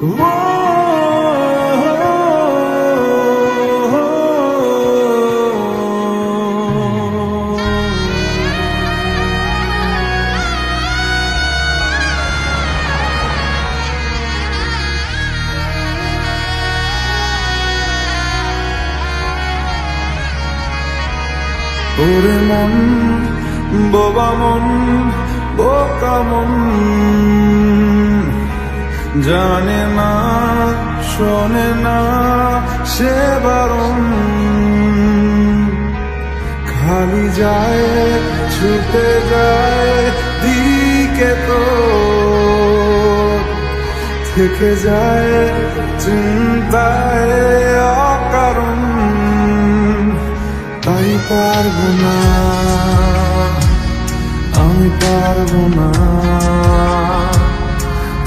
ওরে মন বোবা মন বোকা মন। জানে না, শোনে না সে বারণ। খালি যায়, ছুটে যায়, দিকে তো থেকে যায় চিন্তায় অকারণ। তাই পারব না, আমি পারব না।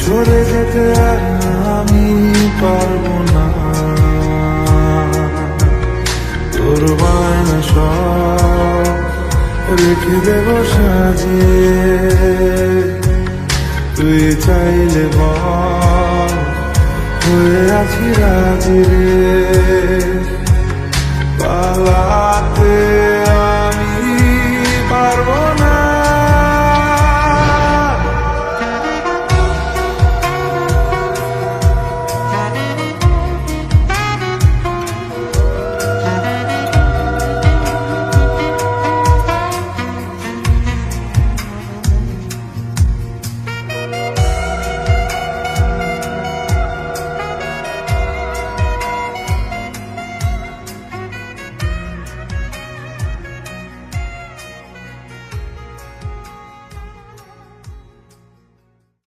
সরে যেতে আর আমি পারব না। তোর বায়না সব রেখে দেব সাজে তুই চাইলে বল, হয়ে আছি রাজি রে। পালাতে